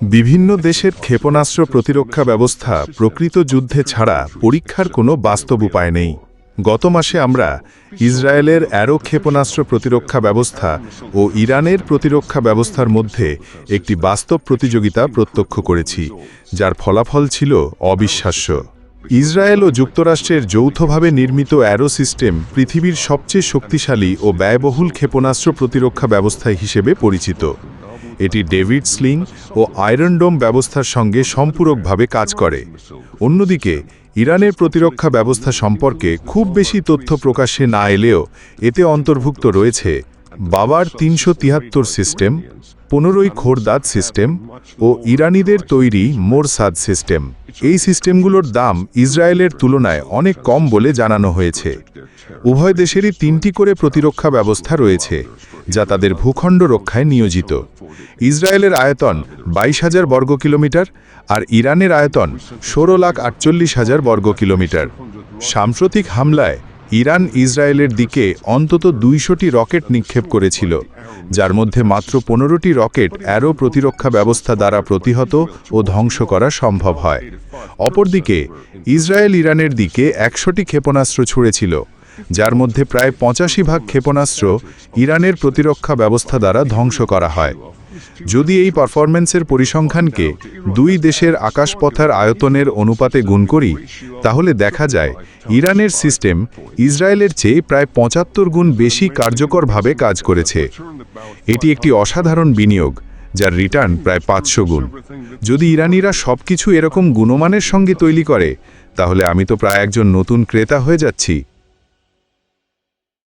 বিভিন্ন দেশের ক্ষেপণাস্ত্র প্রতিরক্ষা ব্যবস্থা প্রকৃত যুদ্ধে ছাড়া পরীক্ষার কোনো বাস্তব উপায় নেই। গত মাসে আমরা ইসরায়েলের অ্যারো ক্ষেপণাস্ত্র প্রতিরক্ষা ব্যবস্থা ও ইরানের প্রতিরক্ষা ব্যবস্থার মধ্যে একটি বাস্তব প্রতিযোগিতা প্রত্যক্ষ করেছি, যার ফলাফল ছিল অবিশ্বাস্য। ইসরায়েল ও যুক্তরাষ্ট্রের যৌথভাবে নির্মিত অ্যারো সিস্টেম পৃথিবীর সবচেয়ে শক্তিশালী ও ব্যয়বহুল ক্ষেপণাস্ত্র প্রতিরক্ষা ব্যবস্থা হিসেবে পরিচিত। এটি ডেভিড স্লিং ও আয়রনডোম ব্যবস্থার সঙ্গে সম্পূরকভাবে কাজ করে। অন্যদিকে, ইরানের প্রতিরক্ষা ব্যবস্থা সম্পর্কে খুব বেশি তথ্য প্রকাশ্যে না এলেও এতে অন্তর্ভুক্ত রয়েছে বাবার তিনশো তিয়াত্তর সিস্টেম, পনেরোই খোরদাদ সিস্টেম ও ইরানিদের তৈরি মোরসাদ সিস্টেম। এই সিস্টেমগুলোর দাম ইসরায়েলের তুলনায় অনেক কম বলে জানানো হয়েছে। উভয় দেশেরই তিনটি করে প্রতিরক্ষা ব্যবস্থা রয়েছে, যা তাদের ভূখণ্ড রক্ষায় নিয়োজিত। ইসরায়েলের আয়তন বাইশ হাজার বর্গ কিলোমিটার আর ইরানের আয়তন ষোলো লাখ আটচল্লিশ হাজার বর্গ কিলোমিটার। সাম্প্রতিক হামলায় ইরান ইসরায়েলের দিকে অন্তত দুইশোটি রকেট নিক্ষেপ করেছিল, যার মধ্যে মাত্র পনেরোটি রকেট অ্যারো প্রতিরক্ষা ব্যবস্থা দ্বারা প্রতিহত ও ধ্বংস করা সম্ভব হয়। অপরদিকে, ইসরায়েল ইরানের দিকে একশোটি ক্ষেপণাস্ত্র ছুঁড়েছিল যার মধ্যে প্রায় পঁচাশি ভাগ ক্ষেপণাস্ত্র ইরানের প্রতিরক্ষা ব্যবস্থা দ্বারা ধ্বংস করা হয়। যদি এই পারফরম্যান্সের পরিসংখ্যানকে দুই দেশের আকাশপথার আয়তনের অনুপাতে গুণ করি, তাহলে দেখা যায় ইরানের সিস্টেম ইসরায়েলের চেয়ে প্রায় পঁচাত্তর গুণ বেশি কার্যকরভাবে কাজ করেছে। এটি একটি অসাধারণ বিনিয়োগ, যার রিটার্ন প্রায় পাঁচশো গুণ। যদি ইরানিরা সবকিছু এরকম গুণমানের সঙ্গে তৈরি করে, তাহলে আমি তো প্রায় একজন নতুন ক্রেতা হয়ে যাচ্ছি।